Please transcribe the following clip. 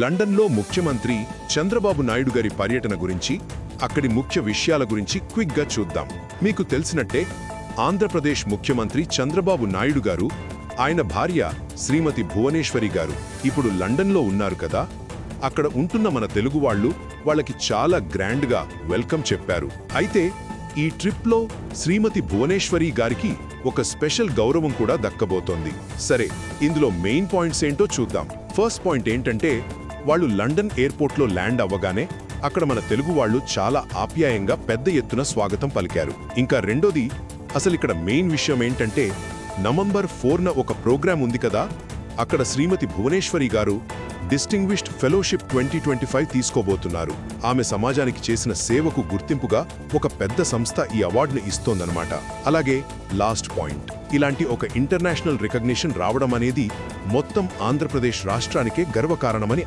లండన్లో ముఖ్యమంత్రి చంద్రబాబు నాయుడు గారి పర్యటన గురించి అక్కడి ముఖ్య విషయాల గురించి క్విక్గా చూద్దాం. మీకు తెలిసినట్టే ఆంధ్రప్రదేశ్ ముఖ్యమంత్రి చంద్రబాబు నాయుడు గారు ఆయన భార్య శ్రీమతి భువనేశ్వరి గారు ఇప్పుడు లండన్లో ఉన్నారు కదా అక్కడ ఉంటున్న మన తెలుగు వాళ్ళు వాళ్ళకి చాలా గ్రాండ్గా వెల్కమ్ చెప్పారు. అయితే ఈ ట్రిప్లో శ్రీమతి భువనేశ్వరి గారికి ఒక స్పెషల్ గౌరవం కూడా దక్కబోతోంది. సరే ఇందులో మెయిన్ పాయింట్స్ ఏంటో చూద్దాం. ఫస్ట్ పాయింట్ ఏంటంటే వాళ్ళు లండన్ ఎయిర్పోర్ట్లో ల్యాండ్ అవ్వగానే అక్కడ మన తెలుగు వాళ్ళు చాలా ఆప్యాయంగా పెద్ద ఎత్తున స్వాగతం పలికారు. ఇంకా రెండోది అసలు ఇక్కడ మెయిన్ విషయం ఏంటంటే నవంబర్ ఫోర్న ఒక ప్రోగ్రాం ఉంది కదా అక్కడ శ్రీమతి భువనేశ్వరి గారు distinguished fellowship twenty twenty five తీసుకోబోతున్నారు. ఆమె సమాజానికి చేసిన సేవకు గుర్తింపుగా ఒక పెద్ద సంస్థ ఈ అవార్డును ఇస్తోందనమాట అలాగే లాస్ట్ పాయింట్ ఇలాంటి ఒక ఇంటర్నేషనల్ రికగ్నిషన్ రావడం అనేది మొత్తం ఆంధ్రప్రదేశ్ రాష్ట్రానికే గర్వకారణమని